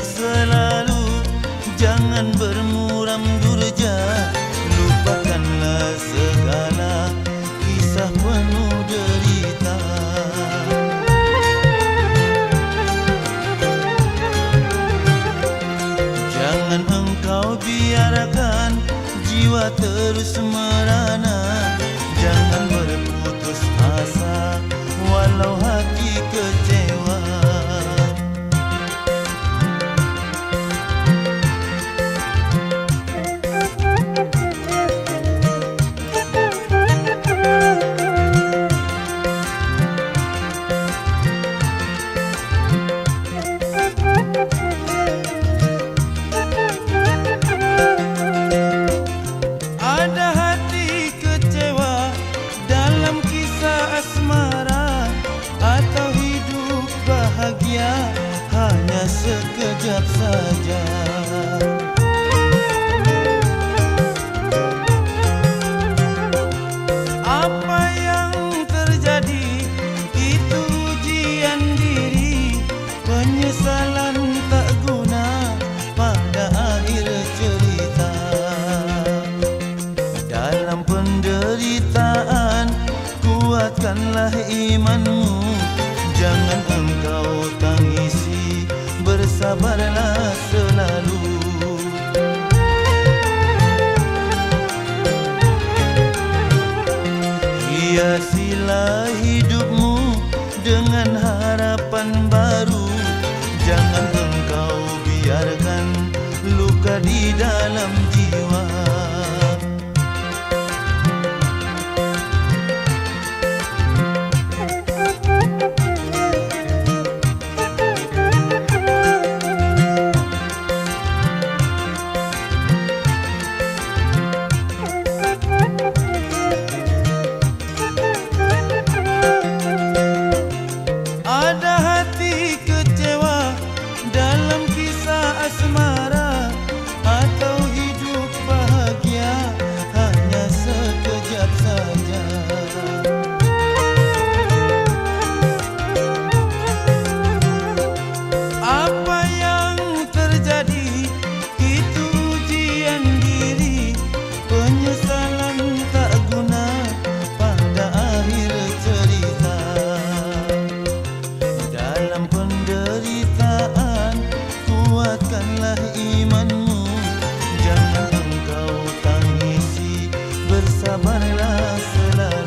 selalu. Jangan bermuram durja. Lupakanlah segala Kisah penuh derita. Jangan engkau biarkan Jiwa terus merana bahagia hanya sekejap saja. Apa yang terjadi? Itu ujian diri. Penyesalan tak guna pada akhir cerita. Dalam penderitaan Kuatkanlah imanmu Jangan engkau tangisi Bersabarlah selalu. Hiasilah hidupmu Dengan harapan baru. Jangan engkau biarkan Luka di dalam jiwa yang terjadi. Itu ujian diri penyesalan tak guna pada akhir cerita. Dalam penderitaan kuatkanlah imanmu. Jangan engkau tangisi bersabarlah selalu.